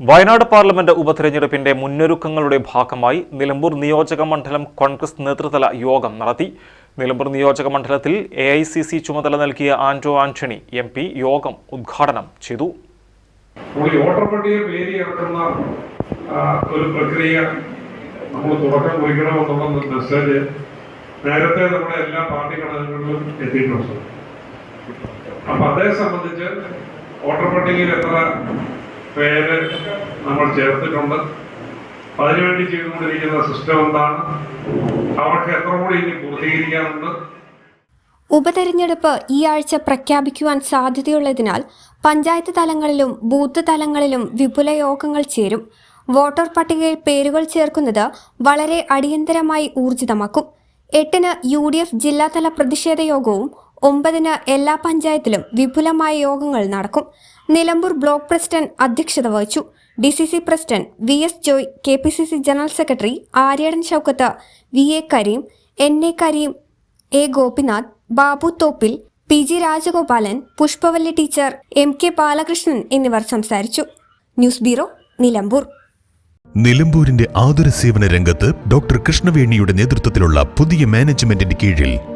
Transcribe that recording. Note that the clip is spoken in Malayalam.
Wayanad parliament ഉപതെരഞ്ഞെടുപ്പിന്റെ മുന്നൊരുക്കങ്ങളുടെ ഭാഗമായി നിലമ്പൂർ നിയോജക മണ്ഡലം കോൺഗ്രസ് നേതൃതല യോഗം നടത്തി. നിലമ്പൂർ നിയോജക മണ്ഡലത്തിൽ എ ഐ സി സി ചുമതല നൽകിയ ആന്റോ ആന്റണി എം പി യോഗം ഉദ്ഘാടനം ചെയ്തു. നമ്മൾ ഈ വോട്ടർ പേര് ഒരു പ്രക്രിയ നമ്മൾ തുടക്കം കുറിക്കണമെന്നുള്ള മെസ്സേജ് നേരത്തെ നമ്മുടെ എല്ലാ പാർട്ടി ഘടകങ്ങളിലും എത്തിയിട്ടുണ്ട്. അപ്പൊ അതേ സംബന്ധിച്ച് വോട്ടർ പട്ടികയിൽ എത്ര പേര് നമ്മൾ ചേർത്തിട്ടുണ്ട്. അതിനുവേണ്ടി ചെയ്തുകൊണ്ടിരിക്കുന്ന സിസ്റ്റം എന്താണ്? അവർക്ക് എത്ര കൂടി ഇനി പൂർത്തീകരിക്കാനുണ്ട്? ഉപതെരഞ്ഞെടുപ്പ് ഈ ആഴ്ച പ്രഖ്യാപിക്കുവാൻ സാധ്യതയുള്ളതിനാൽ പഞ്ചായത്ത് തലങ്ങളിലും ബൂത്ത് തലങ്ങളിലും വിപുല യോഗങ്ങൾ ചേരും. വോട്ടർ പട്ടികയിൽ പേരുകൾ ചേർക്കുന്നത് വളരെ അടിയന്തരമായി ഊർജിതമാക്കും. എട്ടിന് യു ഡി എഫ് ജില്ലാതല പ്രതിഷേധ യോഗവും ഒമ്പതിന് എല്ലാ പഞ്ചായത്തിലും വിപുലമായ യോഗങ്ങൾ നടക്കും. നിലമ്പൂർ ബ്ലോക്ക് പ്രസിഡന്റ് അധ്യക്ഷത വഹിച്ചു. D C C president V S Joy K P C C general secretary Aryadan Shoukath V A Kareem N A Kareem A Gopinath Babu Thoppil P G Rajagopalan Pushpavalli teacher M K Balakrishnan എന്നിവർ സംസാരിച്ചു. News bureau Nilambur. നിലമ്പൂരിന്റെ ആതുര സേവന രംഗത്ത് ഡോക്ടർ കൃഷ്ണവേണിയുടെ നേതൃത്വത്തിലുള്ള പുതിയ മാനേജ്മെന്റിന്റെ കീഴിൽ